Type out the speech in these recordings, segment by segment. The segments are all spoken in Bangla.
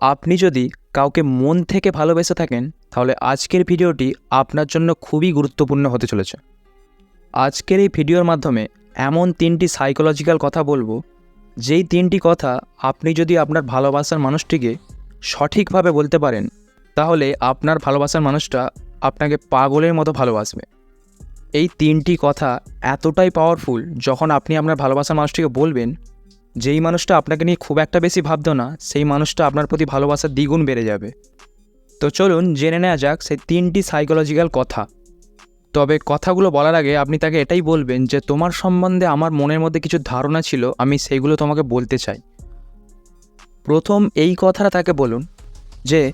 আপনি যদি কাউকে মন থেকে ভালোবেসে থাকেন, তাহলে আজকের ভিডিওটি আপনার জন্য খুবই গুরুত্বপূর্ণ হতে চলেছে। আজকের এই ভিডিওর মাধ্যমে এমন তিনটি সাইকোলজিক্যাল কথা বলব, যেই তিনটি কথা আপনি যদি আপনার ভালোবাসার মানুষটিকে সঠিকভাবে বলতে পারেন, তাহলে আপনার ভালোবাসার মানুষটা আপনাকে পাগলের মতো ভালোবাসবে। এই তিনটি কথা এতটাই পাওয়ারফুল যখন আপনি আপনার ভালোবাসার মানুষটিকে বলবেন যেই মানুষটা আপনাকে নিয়ে খুব একটা বেশি ভাবতো না, সেই মানুষটা আপনার প্রতি ভালোবাসা দ্বিগুণ বেড়ে যাবে। তো চলুন জেনে নেওয়া যাক সেই তিনটি সাইকোলজিক্যাল কথা। তবে কথাগুলো বলার আগে আপনি তাকে এটাই বলবেন যে, তোমার সম্বন্ধে আমার মনের মধ্যে কিছু ধারণা ছিল, আমি সেইগুলো তোমাকে বলতে চাই। প্রথম এই কথাটা তাকে বলুন যে,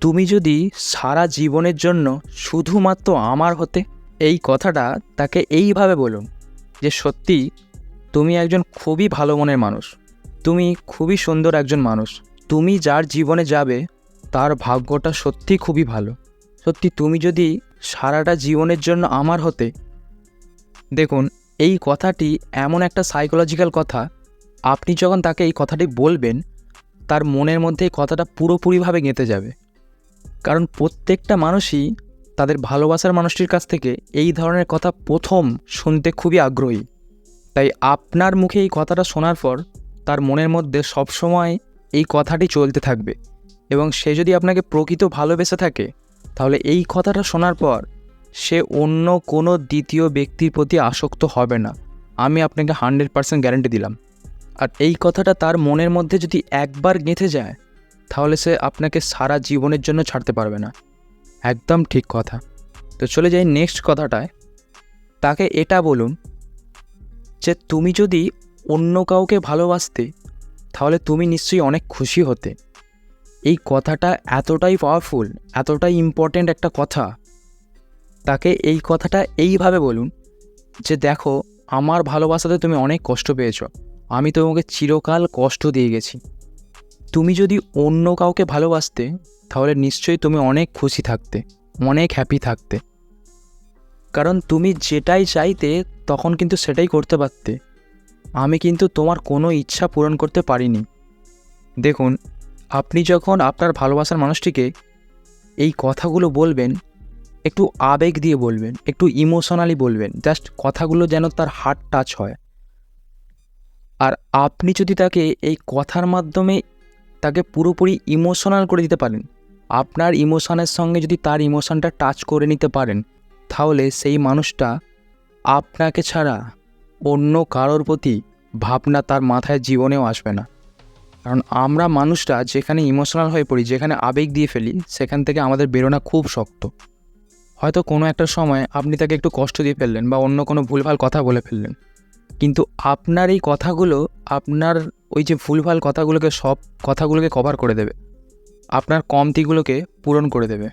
তুমি যদি সারা জীবনের জন্য শুধুমাত্র আমার হতে, এই কথাটা তাকে এইভাবে বলুন যে, সত্যি তুমি একজন খুবই ভালো মনের মানুষ। তুমি খুবই সুন্দর একজন মানুষ। তুমি যার জীবনে যাবে, তার ভাগ্যটা সত্যি খুবই ভালো। সত্যি তুমি যদি সারাটা জীবনের জন্য আমার হতে, দেখুন, এই কথাটি এমন একটা সাইকোলজিক্যাল কথা, আপনি যখন তাকে এই কথাটি বলবেন, তার মনের মধ্যে এই কথাটা পুরোপুরিভাবে গেঁথে যাবে। কারণ প্রত্যেকটা মানুষই তাদের ভালোবাসার মানুষটির কাছ থেকে এই ধরনের কথা প্রথম শুনতে খুবই আগ্রহী। তাই আপনার মুখে এই কথাটা শোনার পর তার মনের মধ্যে সবসময় এই কথাটি চলতে থাকবে এবং সে যদি আপনাকে প্রকৃত ভালোবেসে থাকে, তাহলে এই কথাটা শোনার পর সে অন্য কোনো দ্বিতীয় ব্যক্তির প্রতি আসক্ত হবে না। আমি আপনাকে হান্ড্রেড পার্সেন্ট গ্যারেন্টি দিলাম। আর এই কথাটা তার মনের মধ্যে যদি একবার গেঁথে যায়, তাহলে সে আপনাকে সারা জীবনের জন্য ছাড়তে পারবে না। একদম ঠিক কথা। তো চলে যাই নেক্সট কথাটায়। তাকে এটা বলুন যে তুমি যদি অন্য কাউকে ভালোবাসতে, তাহলে তুমি নিশ্চয়ই অনেক খুশি হতে। এই কথাটা এতটাই পাওয়ারফুল এতটাই ইম্পর্ট্যান্ট একটা কথা। তাকে এই কথাটা এইভাবে বলুন যে, দেখো, আমার ভালোবাসাতে তুমি অনেক কষ্ট পেয়েছ। আমি তোমাকে চিরকাল কষ্ট দিয়ে গেছি। তুমি যদি অন্য কাউকে ভালোবাসতে, তাহলে নিশ্চয়ই তুমি অনেক খুশি থাকতে, অনেক হ্যাপি থাকতে। কারণ তুমি যেটাই চাইতে তখন কিন্তু সেটাই করতে পারতে। আমি কিন্তু তোমার কোনো ইচ্ছা পূরণ করতে পারিনি। দেখুন, আপনি যখন আপনার ভালোবাসার মানুষটিকে এই কথাগুলো বলবেন, একটু আবেগ দিয়ে বলবেন, একটু ইমোশনালি বলবেন জাস্ট কথাগুলো যেন তার হার্ট টাচ হয়। আর আপনি যদি তাকে এই কথার মাধ্যমে তাকে পুরোপুরি ইমোশনাল করে দিতে পারেন, আপনার ইমোশনের সঙ্গে যদি তার ইমোশনটা টাচ করে নিতে পারেন তাহলে সেই মানুষটা আপনাকে ছাড়া অন্য কারোর প্রতি ভাবনা তার মাথায় জীবনেও আসবে না। কারণ আমরা মানুষরা যেখানে ইমোশনাল হয়ে পড়ি, যেখানে আবেগ দিয়ে ফেলি, সেখান থেকে আমাদের বেরোনা খুব শক্ত। হয়তো কোনো একটা সময় আপনি তাকে একটু কষ্ট দিয়ে ফেললেন বা অন্য কোনো ভুলভাল কথা বলে ফেললেন। কিন্তু আপনার এই কথাগুলো আপনার ওই যে ভুলভাল কথাগুলোকে সব কথাগুলোকে কভার করে দেবে। আপনার কমতিগুলোকে পূরণ করে দেবে।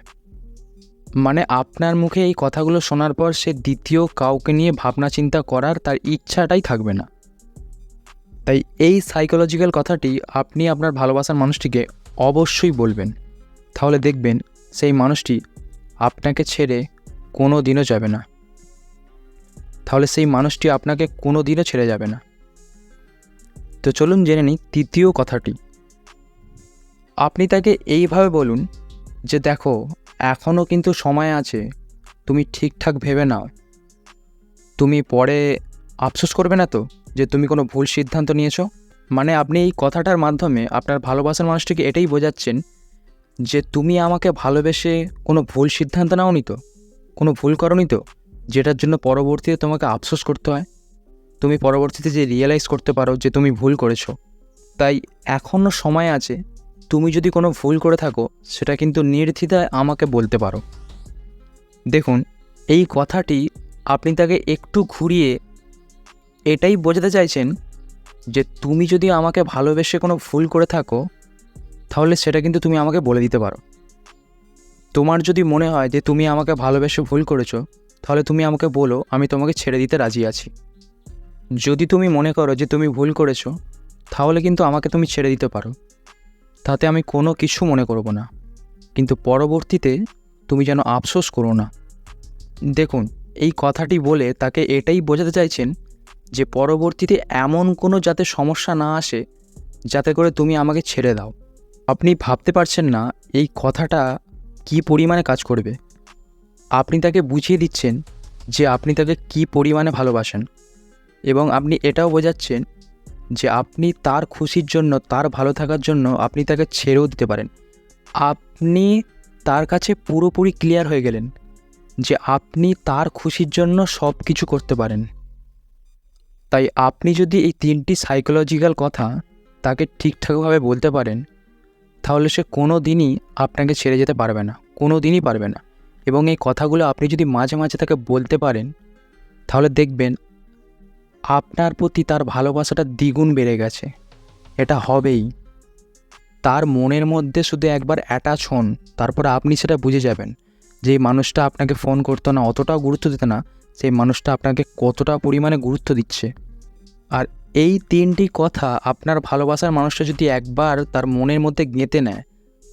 মানে আপনার মুখে এই কথাগুলো শোনার পর সে দ্বিতীয় কাউকে নিয়ে ভাবনা চিন্তা করার তার ইচ্ছাটাই থাকবে না। তাই এই সাইকোলজিক্যাল কথাটি আপনি আপনার ভালোবাসার মানুষটিকে অবশ্যই বলবেন। তাহলে দেখবেন সেই মানুষটি আপনাকে ছেড়ে কোনো দিনও যাবে না। তাহলে সেই মানুষটি আপনাকে কোনো দিনও ছেড়ে যাবে না। তো চলুন জেনে নিই তৃতীয় কথাটি। আপনি তাকে এইভাবে বলুন যে, দেখো এখনও কিন্তু সময় আছে। তুমি ঠিকঠাক ভেবে নাও। তুমি পরে আফসোস করবে না তো যে তুমি কোনো ভুল সিদ্ধান্ত নিয়েছো? মানে আপনি এই কথাটার মাধ্যমে আপনার ভালোবাসার মানুষটিকে এটাই বোঝাচ্ছেন যে তুমি আমাকে ভালোবেসে কোনো ভুল সিদ্ধান্ত নাওনি তো? কোনো ভুল করনি তো? যেটার জন্য পরবর্তীতে তোমাকে আফসোস করতে হয়? তুমি পরবর্তীতে যে রিয়েলাইজ করতে পারো যে তুমি ভুল করেছ। তাই এখনও সময় আছে তুমি যদি কোনো ভুল করে থাকো, সেটা কিন্তু নির্দ্বিধায় আমাকে বলতে পারো। দেখুন, এই কথাটি আপনি তাকে একটু ঘুরিয়ে এটাই বোঝাতে চাইছেন যে তুমি যদি আমাকে ভালোবেসে কোনো ভুল করে থাকো, তাহলে সেটা কিন্তু তুমি আমাকে বলে দিতে পারো। তোমার যদি মনে হয় যে তুমি আমাকে ভালোবেসে ভুল করেছ, তাহলে তুমি আমাকে বলো, আমি তোমাকে ছেড়ে দিতে রাজি আছি। যদি তুমি মনে করো যে তুমি ভুল করেছ, তাহলে কিন্তু আমাকে তুমি ছেড়ে দিতে পারো। তাতে আমি কোনো কিছু মনে করব না। কিন্তু পরবর্তীতে তুমি যেন আফসোস করো না। দেখুন, এই কথাটি বলে তাকে এটাই বোঝাতে চাইছেন যে পরবর্তীতে এমন কোনো যাতে সমস্যা না আসে, যাতে করে তুমি আমাকে ছেড়ে দাও। আপনি ভাবতে পারছেন না এই কথাটা কি পরিমাণে কাজ করবে। আপনি তাকে বুঝিয়ে দিচ্ছেন যে আপনি তাকে কি পরিমাণে ভালোবাসেন। এবং আপনি এটাও বোঝাচ্ছেন যে আপনি তার খুশির জন্য, তার ভালো থাকার জন্য আপনি তাকে ছেড়েও দিতে পারেন। আপনি তার কাছে পুরোপুরি ক্লিয়ার হয়ে গেলেন যে আপনি তার খুশির জন্য সব কিছু করতে পারেন। তাই আপনি যদি এই তিনটি সাইকোলজিক্যাল কথা তাকে ঠিকঠাকভাবে বলতে পারেন, তাহলে সে কোনো দিনই আপনাকে ছেড়ে যেতে পারবে না কোনো দিনই পারবে না। এবং এই কথাগুলো আপনি যদি মাঝে মাঝে তাকে বলতে পারেন, তাহলে দেখবেন আপনার প্রতি তার ভালোবাসাটা দ্বিগুণ বেড়ে গেছে। এটা হবেই। তার মনের মধ্যে শুধু একবার অ্যাটাচ হন, তারপর আপনি সেটা বুঝে যাবেন। যে মানুষটা আপনাকে ফোন করতো না, অতটাও গুরুত্ব দিত না, সেই মানুষটা আপনাকে কতটা পরিমাণে গুরুত্ব দিচ্ছে। আর এই তিনটি কথা আপনার ভালোবাসার মানুষটা যদি একবার তার মনের মধ্যে গেঁথে নেয়,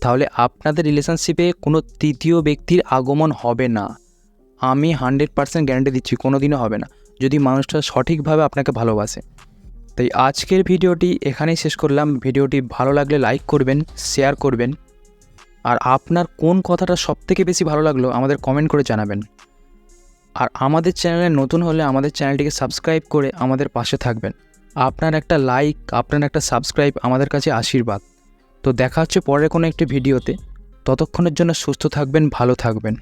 তাহলে আপনাদের রিলেশনশিপে কোনো তৃতীয় ব্যক্তির আগমন হবে না। আমি হান্ড্রেড পার্সেন্ট গ্যারান্টি দিচ্ছি কোনো দিনও হবে না। যদি মানুষটা সঠিকভাবে আপনাকে ভালোবাসে। তাই আজকের ভিডিওটি এখানেই শেষ করলাম। ভিডিওটি ভালো লাগলে লাইক করবেন শেয়ার করবেন। আর আপনার কোন কথাটা সবথেকে বেশি ভালো লাগল আমাদের কমেন্ট করে জানাবেন। আর আমাদের চ্যানেলে নতুন হলে আমাদের চ্যানেলটিকে সাবস্ক্রাইব করে আমাদের পাশে থাকবেন। আপনার একটা লাইক আপনার একটা সাবস্ক্রাইব আমাদের কাছে আশীর্বাদ। তো দেখা হচ্ছে পরের কোনো একটি ভিডিওতে। ততক্ষণের জন্য সুস্থ থাকবেন, ভালো থাকবেন।